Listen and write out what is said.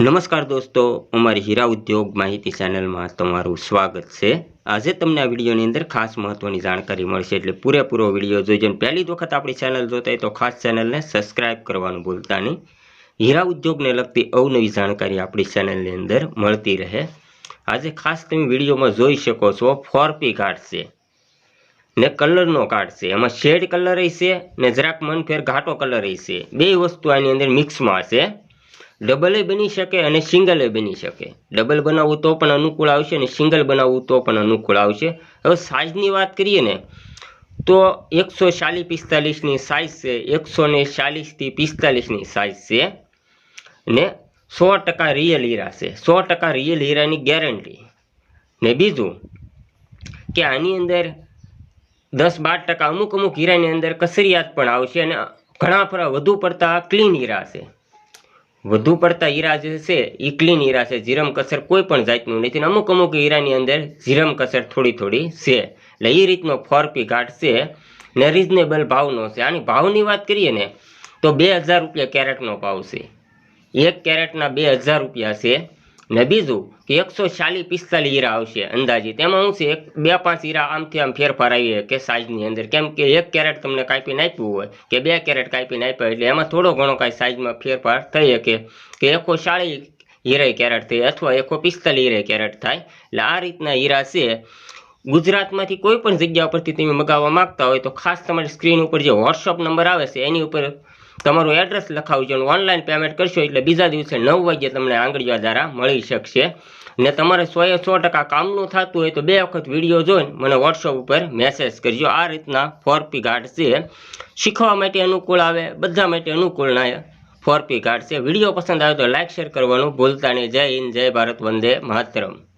નમસ્કાર દોસ્તો, અમારી હીરા ઉદ્યોગ માહિતી ચેનલમાં તમારું સ્વાગત છે. આજે તમને આ વિડીયોની અંદર ખાસ મહત્વની જાણકારી મળશે એટલે પૂરેપૂરો વીડિયો જોઈજો પહેલી વખત આપણી ચેનલ જોતા તો ખાસ ચેનલને સબસ્ક્રાઇબ કરવાનું ભૂલતા નહીં. હીરા ઉદ્યોગને લગતી અવનવી જાણકારી આપણી ચેનલની અંદર મળતી રહે. આજે ખાસ તમે વિડીયોમાં જોઈ શકો છો ફોર પી કાર્ડ છે ને કલરનો કાર્ડ છે. એમાં શેડ કલર છે ને જરાક મનફેર ઘાટો કલર છે બે વસ્તુ આની અંદર મિક્સમાં છે ડબલ બની શકે અને સિંગલે બની શકે. ડબલ બનાવવું તો પણ અનુકૂળ આવશે અને સિંગલ બનાવવું તો પણ અનુકૂળ આવશે. હવે સાઇઝની વાત કરીએ ને, તો એકસો ચાલીસ પિસ્તાલીસની સાઇઝ છે, એકસો ને ચાલીસથી પિસ્તાલીસની સાઇઝ છે, ને સો ટકા રિયલ હીરા છે. સો ટકા રિયલ હીરાની ગેરંટી ને બીજું, કે આની અંદર દસ બાર ટકા અમુક અમુક હીરાની અંદર કસરિયાત પણ આવશે અને ઘણા ફરા વધુ પડતા ક્લીન હીરા છે. વધુ પડતા હીરા જે છે, એ ક્લીન હીરા છે. જીરમ કસર કોઈ પણ જાતનું નથી અમુક અમુક હીરાની અંદર જીરમ કસર થોડી થોડી છે. એટલે એ રીતનો ફોરપી ઘાટ છે. ને રિઝનેબલ ભાવનો છે. આની ભાવની વાત કરીએ ને, તો બે હજાર રૂપિયા કેરેટનો ભાવ છે. એક કેરેટના બે હજાર રૂપિયા છે. ને બીજું કે એકસો ચાલીસ પિસ્તાલીસ હીરા આવશે અંદાજિત એમાં શું છે એક, બે, પાંચ હીરા આમથી આમ ફેરફાર આવી કે સાઇઝની અંદર. કેમ કે એક કેરેટ તમને કાપીને આપ્યું હોય કે બે કેરેટ કાપીને આપ્યા એટલે એમાં થોડો ઘણો કાંઈ સાઇઝમાં ફેરફાર થઈ શકે કે એકો ચાલીસ હીરા કેરેટ થાય અથવા એકો પિસ્તાલીસ હીરા કેરેટ થાય. એટલે આ રીતના હીરા છે. ગુજરાતમાંથી કોઈ પણ જગ્યા પરથી તમે મગાવવા માગતા હોય તો ખાસ તમારી સ્ક્રીન ઉપર જે વોટ્સઅપ નંબર આવે છે, એની ઉપર તમારું એડ્રેસ લખાવજો છે ઓનલાઈન પેમેન્ટ કરશો એટલે બીજા દિવસે નવ વાગ્યે તમને આંગળીઓ દ્વારા મળી શકશે. ને તમારે સોએ સો ટકા કામનું થતું હોય તો બે વખત વીડિયો જોઈને મને વોટ્સઅપ ઉપર મેસેજ કરજો. આ રીતના ફોરપી ગાર્ડ છે. શીખવા માટે અનુકૂળ આવે, બધા માટે અનુકૂળ ના ફોરપી ગાર્ડ છે. વીડિયો પસંદ આવે તો લાઇક શેર કરવાનું ભૂલતા નહીં. જય હિન્દ, જય ભારત, વંદે માતરમ.